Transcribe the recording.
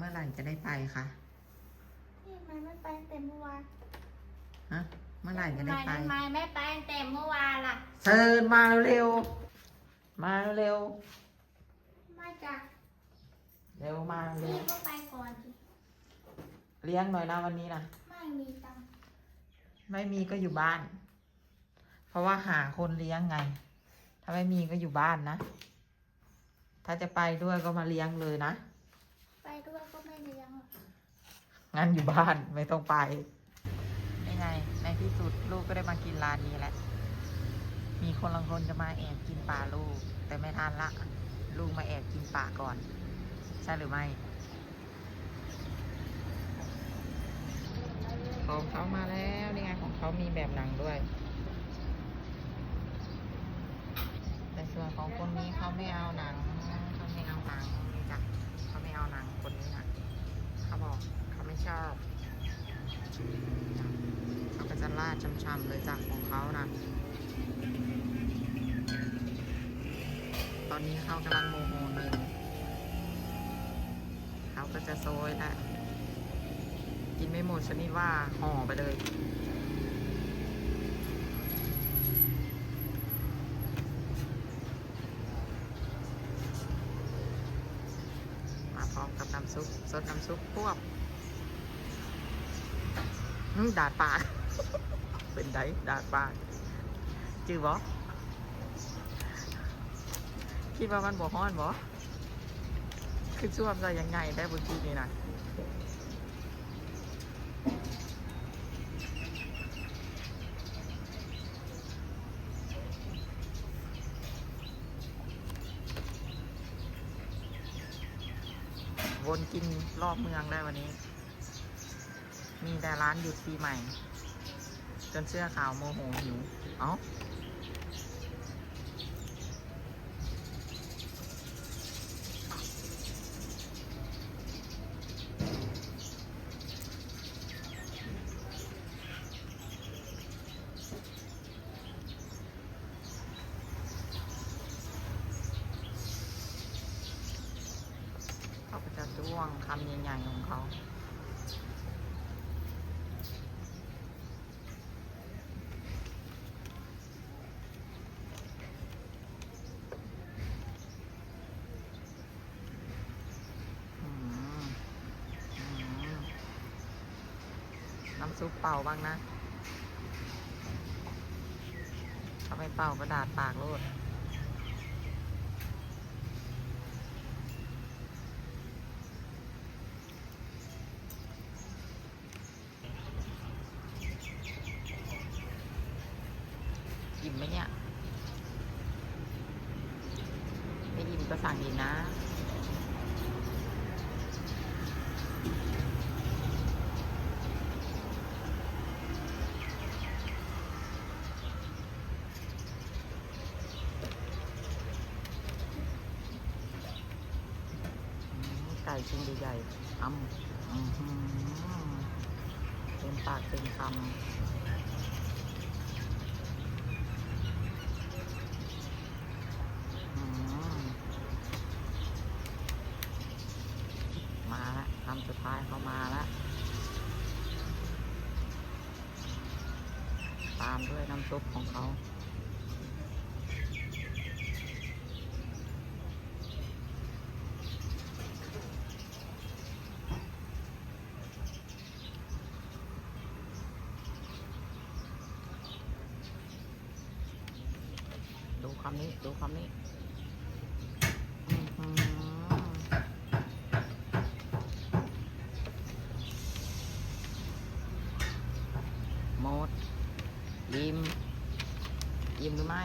เมื่อไหร่จะได้ไปคะพี่มันไม่ไปตั้งแต่เมื่อวานฮะเมื่อไหร่จะได้ไปทำไมไม่ไปตั้งแต่เมื่อวานล่ะเชิญมาเร็วมาเร็วมาจากเร็วมาเร็พี่วก็ไปก่อนสิเลี้ยงหน่อยนะวันนี้นะไม่มีตังค์ไม่มีก็อยู่บ้าน เพราะว่าหาคนเลี้ยงไง ถ้าไม่มีก็อยู่บ้านนะ ถ้าจะไปด้วยก็มาเลี้ยงเลยนะไป ด้วยก็ไม่เลี้ยงหรอกงั้นอยู่บ้านไม่ต้องไปยังไง ในที่สุดลูกก็ได้มากินร้านนี้แหละ มีคนบางคนจะมาแอบกินปลาลูก แต่ไม่ทันละ ลูกมาแอบกินปลาก่อน ใช่หรือไม่ของเขามาแล้วนี่ไงของเขามีแบบหนังด้วย แต่ส่วนของคนนี้เขาไม่เอาหนังเขาไม่เอาหนังนี่จ้ะเขาไม่เอาหนังคนนี้นะเขาบอกเขาไม่ชอบจ้ะเขาก็จะลาดช้ำๆเลยจากของเขานะ ตอนนี้เขากำลังโมโหนึ่งเขาก็จะโซยแล้วกินไม่หมดชนิดว่าห่อไปเลยมาพร้อมกับน้ำซุปสดน้ำซุปพวกดาดปาก เป็นไดดาดปากจือบ่คิดว่ามันบ่ฮ้อนบ่คือช่วมจะยังไงได้บนทีนี่นะวนกินรอบเมืองได้วันนี้ มีแต่ร้านหยุดปีใหม่ จนเสื้อขาวโมโหหิว เอ้าเขาก็จะจ้วงคำใหญ่ๆของเขา อืมอืม น้ำซุปเป่าบ้างนะถ้าไม่เป่ากระดาษปากโลดอิ่มไหมเนี่ย ไม่อิ่มก็สั่งอีกนะ ไก่ชิ้นใหญ่ๆอ้ำเต็มปากเต็มคำมาล้วคำสุดท้ายเขามาแล้วตามด้วยน้ำซุปของเขา ดู คำนี้ ดูคำนี้หมดยิ้มยิ้มหรือไม่